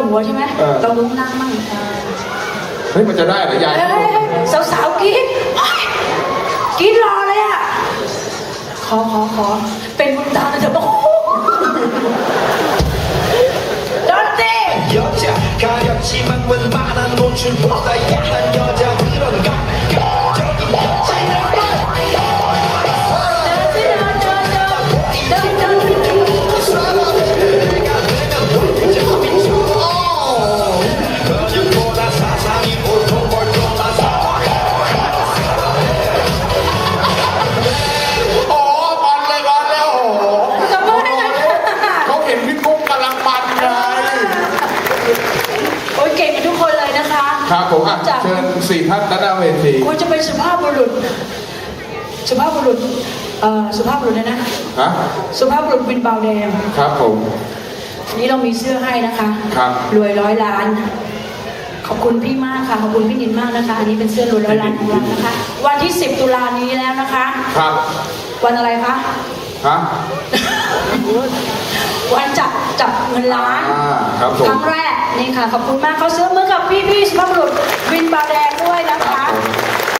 หัวใช่ไหม เออ เราลุกนั่งมั่ง เฮ้ยมันจะได้เหรอยาย เอ้ยสาวๆกรีดเฮ้ยกรีดรอเลยอ่ะ ขอขอขอเป็นบุญตาหนะเถอะโอ้โหดนตรี 여자 가렸지만 웬만한 노출보다 야한 여 คะครับผมอะจากเชิญสี่ท่านด้านหน้าเวทีคุณจะเป็นสุภาพบุรุษ สุภาพบุรุษเอ่อสุภาพบุรุษเลยนะฮะสุภาพบุรุษวินเบาแดงครับผมวันนี้เรามีเสื้อให้นะคะครับรวยร้อยล้าน ขอบคุณพี่มากค่ะ ขอบคุณพี่นินมากนะคะ อันนี้เป็นเสื้อรวยร้อยล้านของเรานะคะ วันที่ 10 ตุลานี้แล้วนะคะ ครับ วันอะไรคะ ฮะ วันจับ จับเงินล้านอ่าครับผม ครั้งแรกนี่ค่ะขอบคุณมากเขาซื้อมือกับพี่พี่ๆสุภาพบุรุษวินบาแดงด้วยนะคะ